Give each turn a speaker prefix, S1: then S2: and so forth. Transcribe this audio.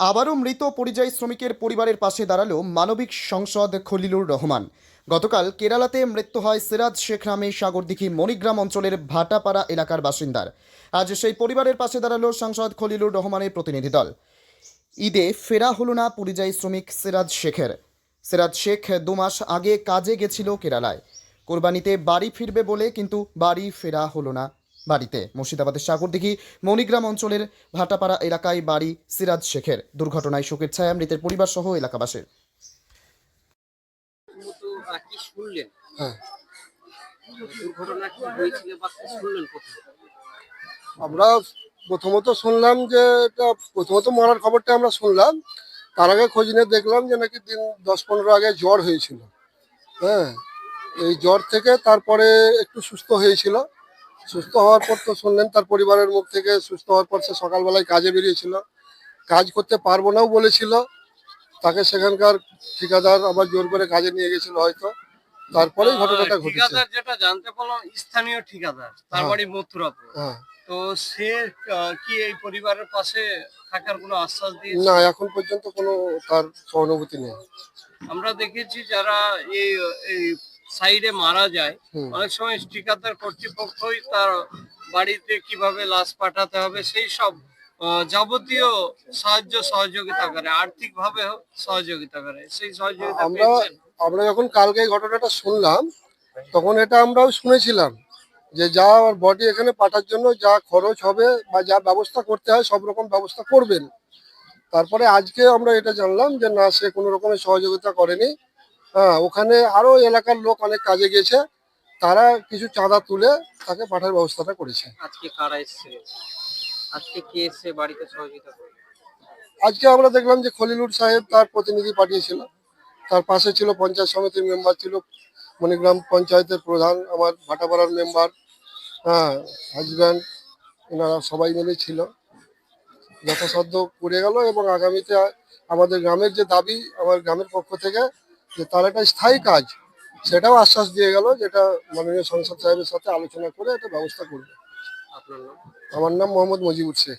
S1: আবারও মৃত পরিযায়ী শ্রমিকের পরিবারের পাশে দাঁড়াল মানবিক সংসদ খলিলুর রহমান। গতকাল কেরালাতে মৃত্যু হয় সিরাজ শেখ নামে সাগরদিঘি মণিগ্রাম অঞ্চলের ভাটাপাড়া এলাকার বাসিন্দার। আজ সেই পরিবারের পাশে দাঁড়াল সাংসদ খলিলুর রহমানের প্রতিনিধি দল। ঈদে ফেরা হলো না পরিযায়ী শ্রমিক সিরাজ শেখের। সিরাজ শেখ দু মাস আগে কাজে গেছিল কেরালায়। কোরবানিতে বাড়ি ফিরবে বলে কিন্তু বাড়ি ফেরা হলো না বাড়িতে। মুর্শিদাবাদের সাগর সাগরদিঘি মণিগ্রাম অঞ্চলের ভাটাপাড়া এলাকায় বাড়ি সিরাজ শেখের। দুর্ঘটনায় শোকের ছায়া মৃতের পরিবার সহ এলাকাবাসীর
S2: হ্যাঁ। আমরা প্রথমত শুনলাম যে এটা প্রথমত মরার খবরটা আমরা শুনলাম। তার আগে খোঁজ নিয়ে দেখলাম যে নাকি দিন দশ পনেরো আগে জ্বর হয়েছিল। হ্যাঁ এই জ্বর থেকে তারপরে একটু সুস্থ হয়েছিল। সুস্থ হওয়ার পর তো শুনলেন তার পরিবারের মুখ থেকে সুস্থ হওয়ার পর সে সকালবেলায় কাজে বেরিয়েছিল। কাজ করতে পারব নাও বলেছিল। তাকে সেখানকার ঠিকাদার আবার জোর করে কাজে নিয়ে গেছিল হয়তো। তারপরেই ঘটনাটা ঘটেছে।
S3: ঠিকাদার যেটা জানতে পারলাম স্থানীয় ঠিকাদার তার
S2: হ্যাঁ।
S3: বাড়ি মথুরাপুর।
S2: হ্যাঁ।
S3: তো সে কি এই পরিবারের পাশে থাকার কোনো আশ্বাস দিয়েছে?
S2: না এখন পর্যন্ত কোনো তার সহানুভূতি নেই।
S3: আমরা দেখেছি যারা এই এই সাইডে মারা যায় অনেক সময় ঠিকাদার কর্তৃপক্ষই তার বাড়িতে কীভাবে লাশ পাঠাতে হবে সেই সব যাবতীয় সাহায্য সহযোগিতা করে আর্থিক ভাবে সহযোগিতা করে সেই সহযোগিতা
S2: আমরা আমরা যখন কালকে ঘটনাটা শুনলাম তখন এটা আমরাও শুনেছিলাম যে যা বডি এখানে পাঠার জন্য যা খরচ হবে বা যা ব্যবস্থা করতে হয় সব রকম ব্যবস্থা করবেন। তারপরে আজকে আমরা এটা জানলাম যে না সে কোনো রকমের সহযোগিতা করেনি। হ্যাঁ ওখানে আরও এলাকার লোক অনেক কাজে গিয়েছে। তারা কিছু চাঁদা তুলে তাকে পাঠার ব্যবস্থাটা করেছে।
S3: আজকে কারা এসেছিল আজকে কে এসে বাড়িতে সহযোগিতা করে
S2: আজকে আমরা দেখলাম যে খলিলুর সাহেব তার প্রতিনিধি পাঠিয়েছিল। তার পাশে ছিল পঞ্চায়েত সমিতির মেম্বার ছিল মণিগ্রাম পঞ্চায়েতের প্রধান আমার ভাটাপাড়ার মেম্বার হ্যাঁ হাজব্যান্ড এনারা সবাই মিলে ছিল। যথাসাধ্য করে গেল এবং আগামীতে আমাদের গ্রামের যে দাবি আমার গ্রামের পক্ষ থেকে যে তার একটা স্থায়ী কাজ সেটাও আশ্বাস দিয়ে গেল যেটা মাননীয় সংসদ সাহেবের সাথে আলোচনা করে একটা ব্যবস্থা করবে।
S3: আপনার নাম?
S2: আমার নাম মোহাম্মদ মজিবুর শেখ।